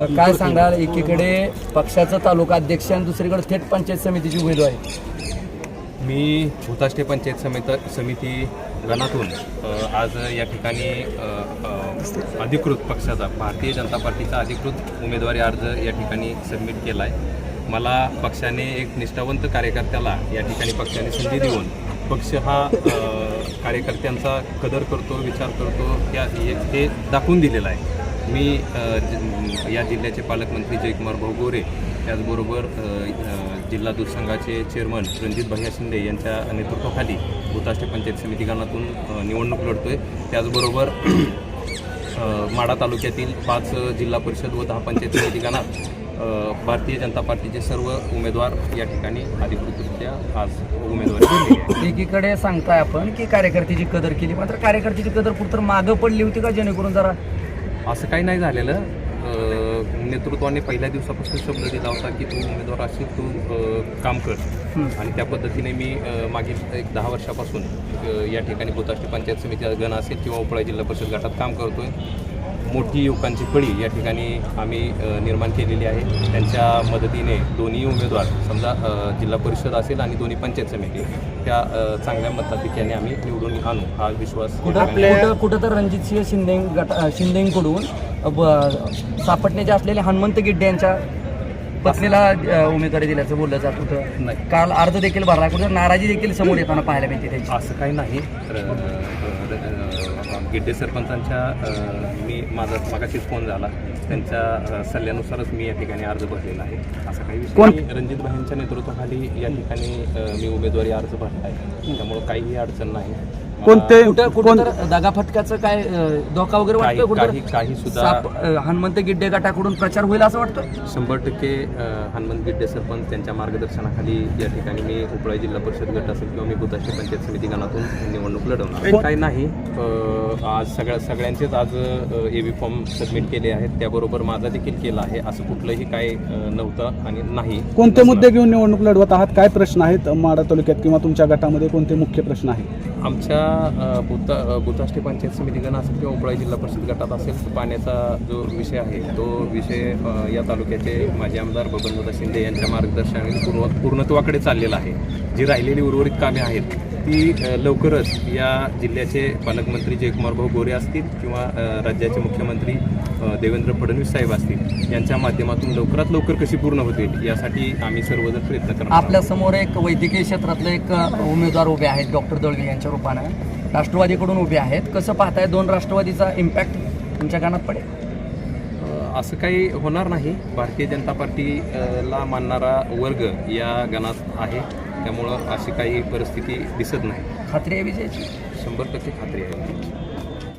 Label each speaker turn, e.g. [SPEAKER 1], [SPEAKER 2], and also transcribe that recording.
[SPEAKER 1] काय सांगाल? एकीकडे पक्षाचा तालुका अध्यक्ष आणि दुसरीकडे थेट पंचायत समितीची उमेदवार
[SPEAKER 2] मी भूताष्टे पंचायत समित समिती गणातून आज या ठिकाणी अधिकृत पक्षाचा भारतीय जनता पार्टीचा अधिकृत उमेदवारी अर्ज या ठिकाणी सबमिट केला आहे मला पक्षाने एक निष्ठावंत कार्यकर्त्याला या ठिकाणी पक्षाने संधी देऊन पक्ष हा कार्यकर्त्यांचा कदर करतो विचार करतो या हे हे दाखवून दिलेलं आहे. मी या जिल्ह्याचे पालकमंत्री जयकुमार भाऊ गोरे त्याचबरोबर जिल्हा दूध संघाचे चेअरमन रणजित भैया शिंदे यांच्या नेतृत्वाखाली भूताष्टे पंचायत समिती गणातून लढतो निवडणूक लढतोय. त्याचबरोबर माडा माढा तालुक्यातील पाच जिल्हा परिषद व दहा पंचायत समिती गणात भारतीय जनता पार्टीचे सर्व उमेदवार या ठिकाणी अधिकृतरित्या आज उमेदवारी
[SPEAKER 1] एकीकडे सांगताय आपण की कार्यकर्त्याची कदर केली मात्र कार्यकर्त्याची कदर कुठं मागं पडली होती का? जेणेकरून जरा
[SPEAKER 2] असं काही नाही झालेलं. नेतृत्वाने पहिल्या दिवसापासून शब्द दिला होता की तू उमेदवार असेल तू काम कर. आणि त्या पद्धतीने मी मागील एक दहा वर्षापासून या ठिकाणी भूताष्टी पंचायत समिती गण असेल किंवा उपळा जिल्हा परिषद गटात काम करतोय. मोठी युवकांची फळी या ठिकाणी आम्ही निर्माण केलेली आहे. त्यांच्या मदतीने दोन्ही उमेदवार समजा जिल्हा परिषद असेल आणि दोन्ही पंचायत समिती त्या चांगल्या मताधिक्याने आम्ही निवडून आणू हा विश्वास
[SPEAKER 1] कुठं तर रणजितसिंह शिंदे गट शिंदेकडून सापटण्याचे असलेले हनुमंत गिड्डे यांच्या पत्नीला उमेदवारी दिल्याचं बोललं जात होतं.
[SPEAKER 2] नाही.
[SPEAKER 1] काल अर्ज देखील भरला कुठं नाराजी देखील समोर येताना पाहायला मिळते त्याची.
[SPEAKER 2] असं काही नाही. गिड्डे सरपंचांच्या मी माझा मागाशीच फोन झाला. त्यांच्या सल्ल्यानुसारच मी या ठिकाणी अर्ज भरलेला आहे. असा काही विषय. रणजित भाईंच्या नेतृत्वाखाली या ठिकाणी मी उमेदवारी अर्ज भरला आहे. त्यामुळे काहीही अडचण नाही.
[SPEAKER 3] कोणते
[SPEAKER 1] कुठं कुठं तर दगाफटक्याचं काय अं, धोका वगैरे
[SPEAKER 2] काही
[SPEAKER 1] वाटतोय
[SPEAKER 2] काही
[SPEAKER 1] कुठं
[SPEAKER 2] काही सुद्धा
[SPEAKER 1] साप अं, हनुमंत गिड्डे गटाकडून प्रचार होईल असं वाटतं
[SPEAKER 2] शंभर टक्के अ, हनुमंत गिड्डे सरपंच त्यांच्या मार्गदर्शनाखाली या ठिकाणी मी उपळा जिल्हा परिषद गट असेल किंवा मी भूताशी पंचायत समिती गणातून निवडणूक लढवणार. काही नाही अ, आज सगळ्या सगळ्यांचेच आज ए बी फॉर्म सबमिट केले आहेत. त्याबरोबर माझा देखील केला आहे. असं कुठलंही काय अ, नव्हतं आणि नाही.
[SPEAKER 3] कोणते मुद्दे घेऊन निवडणूक लढवत आहात? काय प्रश्न आहेत माडा तालुक्यात किंवा तुमच्या गटामध्ये कोणते मुख्य प्रश्न आहेत?
[SPEAKER 2] आमच्या आता भूता भूताष्टी पंचायत समिती गण असेल किंवा उपळा जिल्हा परिषद गटात असेल पाण्याचा जो विषय आहे तो विषय या तालुक्याचे माजी आमदार बबनदादा शिंदे यांच्या मार्गदर्शनाने पूर्ण पूर्णत्वाकडे चाललेला आहे. जी राहिलेली उर्वरित कामे आहेत की लवकरच या जिल्ह्याचे पालकमंत्री जयकुमार भाऊ गोरे असतील किंवा राज्याचे मुख्यमंत्री देवेंद्र फडणवीस साहेब असतील यांच्या माध्यमातून लवकरात लवकर कशी पूर्ण होतील यासाठी आम्ही सर्वजण प्रयत्न करतो
[SPEAKER 1] आपल्यासमोर आपल्यासमोर एक वैद्यकीय क्षेत्रातले एक उमेदवार उभे आहेत डॉक्टर दळवी यांच्या रूपानं. राष्ट्रवादीकडून उभे आहेत. कसं पाहताय दोन राष्ट्रवादीचा इम्पॅक्ट तुमच्या कानात पडेल?
[SPEAKER 2] असं काही होणार नाही. भारतीय जनता पार्टीला मानणारा वर्ग या गणात आहे. त्यामुळं अशी काही परिस्थिती दिसत नाही.
[SPEAKER 1] खात्री आहे विजयाची?
[SPEAKER 2] शंभर टक्के खात्री आहे.